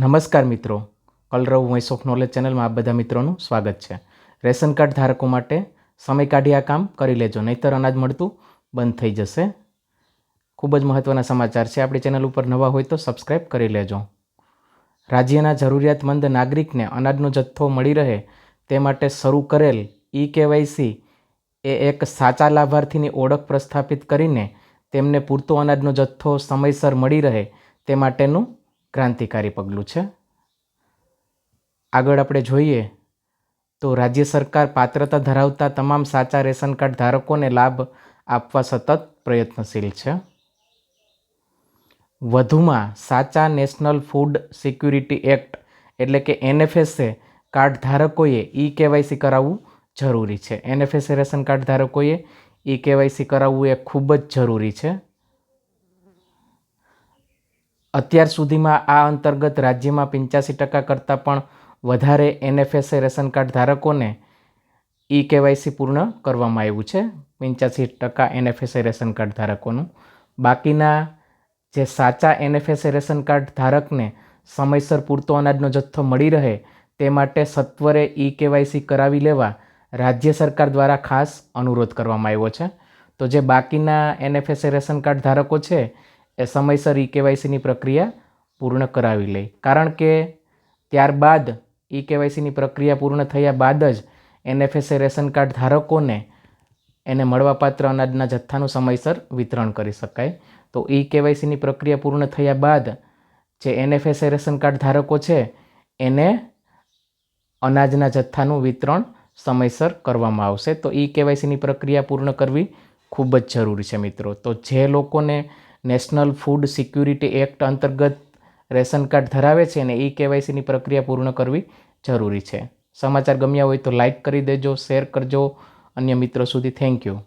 નમસ્કાર મિત્રો. કલરવ voice of knowledge ચેનલમાં આપ બધા મિત્રોનું સ્વાગત છે. રેશન કાર્ડ ધારકો માટે સમય કાઢી આ કામ કરી લેજો, નહીંતર અનાજ મળતું બંધ થઈ જશે. ખૂબ જ મહત્ત્વના સમાચાર છે. આપણી ચેનલ ઉપર નવા હોય તો સબસ્ક્રાઈબ કરી લેજો. રાજ્યના જરૂરિયાતમંદ નાગરિકને અનાજનો જથ્થો મળી રહે તે માટે શરૂ કરેલ ઈ કેવાયસી એ એક સાચા લાભાર્થીની ઓળખ પ્રસ્થાપિત કરીને તેમને પૂરતો અનાજનો જથ્થો સમયસર મળી રહે તે માટેનું ક્રાંતિકારી પગલું છે. આગળ આપણે જોઈએ તો રાજ્ય સરકાર પાત્રતા ધરાવતા તમામ સાચા રેશન કાર્ડ ધારકોને લાભ આપવા સતત પ્રયત્નશીલ છે. વધુમાં સાચા નેશનલ ફૂડ સિક્યુરિટી એક્ટ એટલે કે એનએફએસએ કાર્ડ ધારકોએ ઈ કેવાયસી કરાવવું જરૂરી છે. એનએફએસએ રેશન કાર્ડ ધારકોએ ઈ કેવાયસી કરાવવું એ ખૂબ જ જરૂરી છે. અત્યાર સુધીમાં આ અંતર્ગત રાજ્યમાં પંચ્યાસી ટકા કરતાં પણ વધારે એનએફએસએ રેશન કાર્ડ ધારકોને ઈ કેવાયસી પૂર્ણ કરવામાં આવ્યું છે. પંચ્યાસી ટકા એનએફએસએ રેશન કાર્ડ ધારકોનું. બાકીના જે સાચા એનએફએસએ રેશન કાર્ડ ધારકને સમયસર પૂરતો અનાજનો જથ્થો મળી રહે તે માટે સત્વરે ઈ કેવાયસી કરાવી લેવા રાજ્ય સરકાર દ્વારા ખાસ અનુરોધ કરવામાં આવ્યો છે. તો જે બાકીના એનએફએસએ રેશન કાર્ડ ધારકો છે એ સમયસર ઈ કેવાયસીની પ્રક્રિયા પૂર્ણ કરાવી લે. કારણ કે ત્યારબાદ ઈ કેવાયસીની પ્રક્રિયા પૂર્ણ થયા બાદ જ એનએફએસએ રેશન કાર્ડ ધારકોને એને મળવાપાત્ર અનાજના જથ્થાનું સમયસર વિતરણ કરી શકાય. તો ઈ કેવાયસીની પ્રક્રિયા પૂર્ણ થયા બાદ જે એનએફએસએ રેશન કાર્ડ ધારકો છે, એને અનાજના જથ્થાનું વિતરણ સમયસર કરવામાં આવશે. તો ઈ કેવાયસીની પ્રક્રિયા પૂર્ણ કરવી ખૂબ જ જરૂરી છે મિત્રો. તો જે લોકોને નેશનલ ફૂડ સિક્યુરિટી એક્ટ અંતર્ગત રેશન કાર્ડ ધરાવે છે અને ઈ કેવાયસીની પ્રક્રિયા પૂર્ણ કરવી જરૂરી છે. સમાચાર ગમ્યા હોય તો લાઈક કરી દેજો, શેર કરજો. અન્ય મિત્રો સુધી થેન્ક યુ.